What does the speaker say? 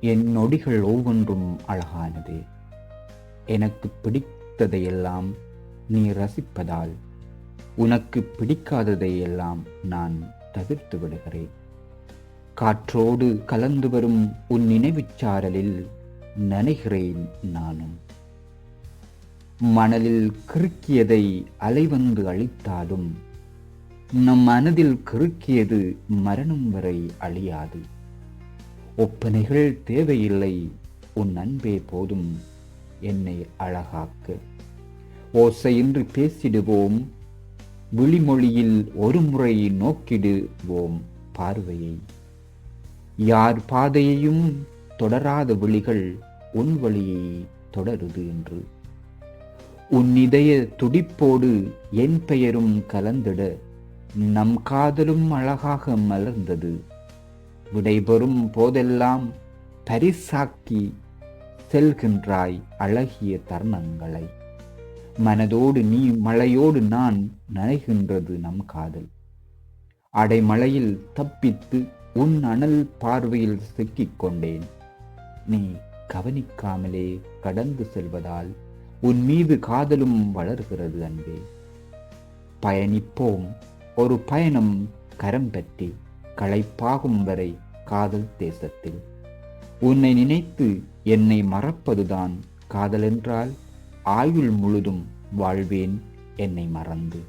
என் நொடிகள் ஒவ்வொன்றும் அழகானது. எனக்கு பிடித்ததையெல்லாம் நீ ரசிப்பதால் உனக்கு பிடிக்காததையெல்லாம் நான் தவிர்த்து விடுகிறேன். காற்றோடு கலந்து வரும் உன் நினைவுச் சாரலில் நனைகிறேன் நானும். மணலில் கிறுக்கியதை அலைவந்து அழித்தாலும் நம் மனதில் கிறுக்கியது மரணம் வரை அழியாது. ஒப்பனைகள் தேவையில்லை. உன் அன்பே போதும். என்னை அழகாக்க. ஓசையின்றி பேசிடுவோம். விழிமொழியில் ஒரு முறை நோக்கிடுவோம் பார்வையை. யார் பாதையையும் தொடராத விழிகள் உன் வழியை தொடருது என்று. உன் இதய துடிப்போடு என் பெயரும் கலந்திட. நம் காதலும் அழகாக மலர்ந்தது. விடைபெறும் போதெல்லாம் பரிசாக்கி செல்கின்றாய் அழகிய தருணங்களை. மனதோடு நீ மழையோடு நான் நனைகின்றது நம் காதல். அடைமழையில் தப்பித்து உன் அனல் பார்வையில் சிக்கிக் கொண்டேன். நீ கவனிக்காமலே கடந்து செல்வதால் உன் மீது காதலும் வளர்கிறது அன்பே. பயணிப்போம் ஒரு பயணம் கரம் பற்றி. களைப்பாகும் வரை காதல் தேசத்தில். உன்னை நினைத்து என்னை மறப்பதுதான் காதலென்றால் ஆயுள் முழுதும் வாழ்வேன் என்னை மறந்து.